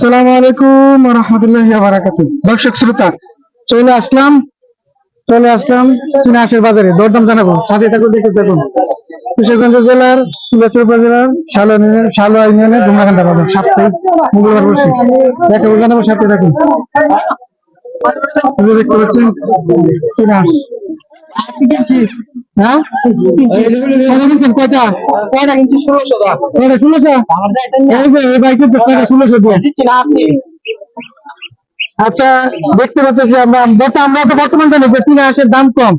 আসসালামু আলাইকুম রহমতুল্লাহ বারাকাতু দর্শক শ্রোতা, চলে আসলাম চলে আসলাম চীনাশের বাজারে। দরদাম জানাব, সাথে থাকুন দেখে দেখুন কিশোরগঞ্জ জেলার, সিলেটপুর উপজেলার শালো শালো ইউনিয়নের ডুমরাকান্দা বাজার সাপ্তাহিক মঙ্গলবার বসে। দেখাবো, জানাব, সাথে থাকুন। দেখতে পাচ্ছেন, চীনাশ। আচ্ছা দেখতে পাচ্ছি আমরা আমরা তো বর্তমান জানি যে চীনা হাঁসের দাম কম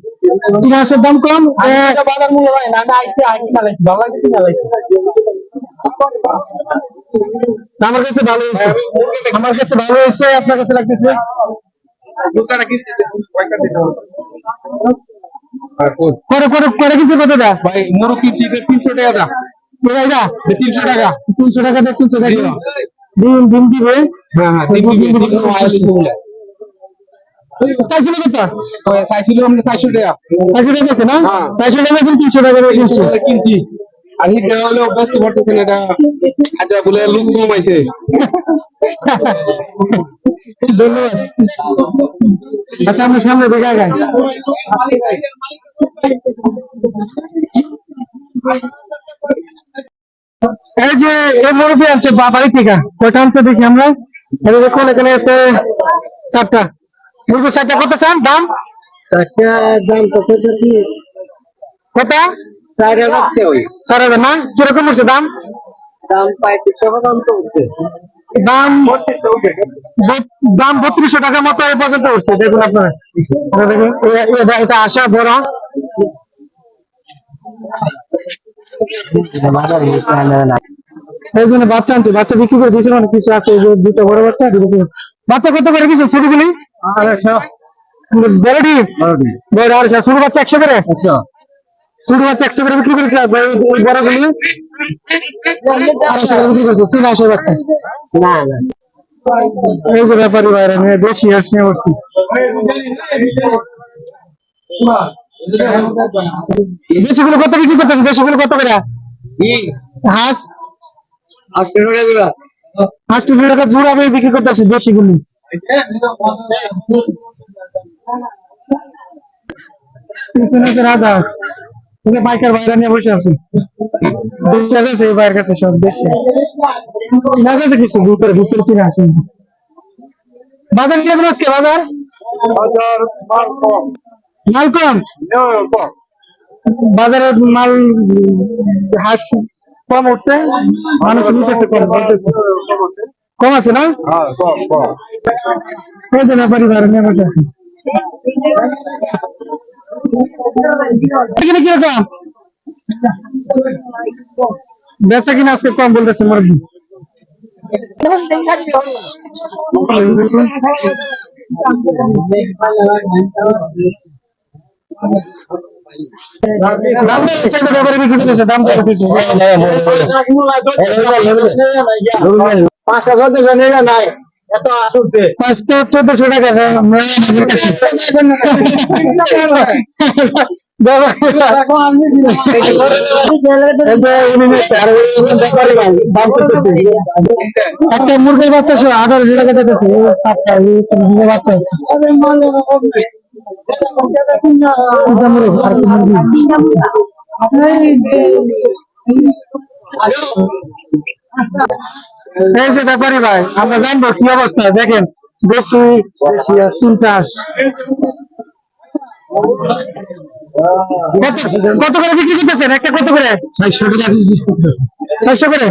চীনা হাঁসের দাম কম বাজার মূল্য হয় না আমার কাছে ভালো হয়েছে আমার কাছে ভালো হয়েছে আপনার কাছে লাগতেছে করে করে করে কিছু কত দা ভাই মোরগ কিনছি তিনশো টাকা। দা এটা এটা তিনশো টাকা। তিনশো টাকা দিয়ে তিনশো টাকা। ডিম ডিম দিবে হ্যাঁ হ্যাঁ ডিম দিন দিবে চাইছিল কত? চাইছিল আমরা চারশো টাকা। চারশো টাকা আছে না? হ্যাঁ। চারশো টাকা তিনশো টাকা কিনছে। কিনছি। আর হিট হলে অভ্যস্ত করতেছেন এটা আচ্ছা বলে লুক কমাইছে। ধন্যবাদ আচ্ছা আমরা সামনে দেখে আগাই এই যে এই মুরগি আনছে বা- বাড়ি থেকে। কয়টা আনছে দেখি আমরা এই যে দেখুন এখানে হচ্ছে চারটা। মুরগি চারটা কত? চান দাম চারটা। দাম কত? কি কত চার হাজার। ওই চার হাজার না কীরকম হচ্ছে দাম দাম পঁয়ত্রিশশো দাম তো উঠছে দাম দাম বত্রিশশো টাকার মতো এই পর্যন্ত উঠছে দেখুন আপনারা। এটা দেখুন এ- এটা এটা আশা বড়। এই জন্য বাচ্চা আনছে বাচ্চা বিক্রি করে দিয়েছে মানে কিছু আছে দুটো বড় বাচ্চা বাচ্চা কত করে কিছু ছোটগুলি বড়টি বড় আর ছোট বাচ্চা একশো করে? ছোট বাচ্চা একশো করে বিক্রি করেছে বড়গুলি? ব্যাপারী বাইরে নিয়ে নিয়ে দেশিগুলো কত বিক্রি দেশিগুলো কত করে হাঁস হাঁস বিক্রি করতেছি দেশিগুলি পিছনে রাজা বাইকার বাইরে নিয়ে বসে আছে দেশি আছে সেই বাইরের কাছে সব দেশি না কাছে কিছু ভিতরে ভিতরে কিনে আসে বাজার কীরকম আজকে বাজার? মাল কম। বাজারে মাল হাঁস কম উঠছে? মানুষ নিতেছে কম বলতেছে কম আছে। না? এই যে ব্যাপারী বাইরে নিয়ে বসে আছে। এখানে কীরকম বেচা কিনা আজকে কম বলতেছে কিছু পাঁচটা চোদ্দশো নেই নাই। এত আসছে। পাঁচটা চোদ্দশো টাকা একটা মুরগির বাচ্চা সহ আঠারোশো টাকা যে ব্যাপারী ভাই, আমরা জানব কি অবস্থা, দেখেন বেশি। কত- কত করে বিক্রি করতেছেন? একটা কত করে? চারশো টাকা চারশো করে?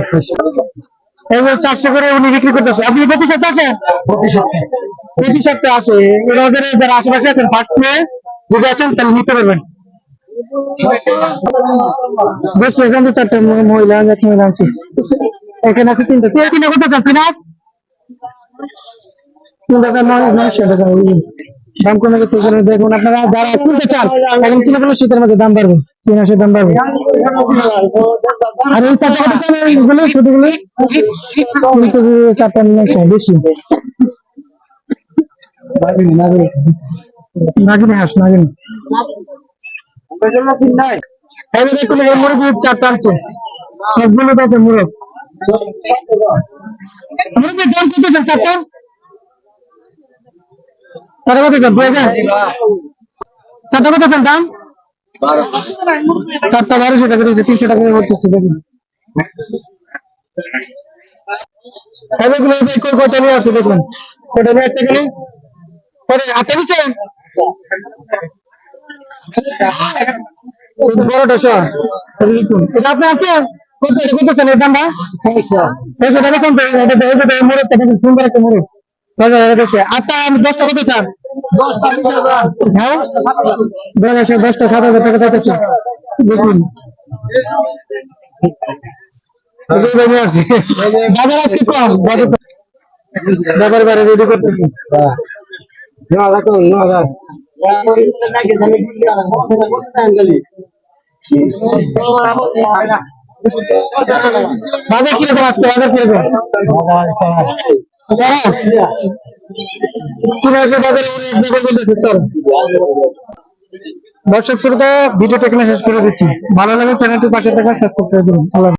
চারশো করে উনি বিক্রি করতেছে আপনি প্রতি সপ্তাহে আছেন প্রতি সপ্তাহে। আছে এই যারা আশেপাশে আছেন ফার্স্ট যদি আসেন তাহলে নিতে পারবেন। বেশ এখান থেকে চারটা মহিলা এক মহিলা আছে এখানে আছে তিনটা। কিনে কত চাচ্ছি না তিন টাকা নয় নয়শো টাকা। দাম কমে গেছে দেখুন আপনারা যারা কিনতে চান, এখন কিনে ফেলে শীতের মধ্যে দাম বাড়বে, তিন মাসের দাম বাড়বে। আর এই চারটা চারটা নয়শো বেশি। নাগিনি চারটা আছে। সবগুলো তাতে দাম কত চারটা? চারটা কত চান? দুই চারটা কত চান দাম? চারটা বারোশো টাকা রয়েছে তিনশো টাকা করে বলতেছে দেখুন। কই কয়টা নিয়ে আসছে দেখুন। কয়টা নিয়ে আসছে এখানে? কয়টা? হাতে নিচ্ছে? বড়টা সর এটা আপনি আছে? কত কত চান? এর দামটা? ছয়শো টাকা চান তো? এটা দেখে দেখে মোড়ক সুন্দর একটা মোড়ক ছয় হাজার টাকা আছে। আটটা দশটা কত চান? দশ দশটা সাত হাজার টাকা চাইতেছে দেখুন আসছি। আজকে কম হাজার হাজার বাজার কীরকম আজকে বাজার কীরকম দর্শক শ্রোতা, ভিডিওটা এখানে শেষ করে দিচ্ছি। ভালো লাগে চ্যানেলটি পাশে থাকা শেষ করতে আল্লাহ।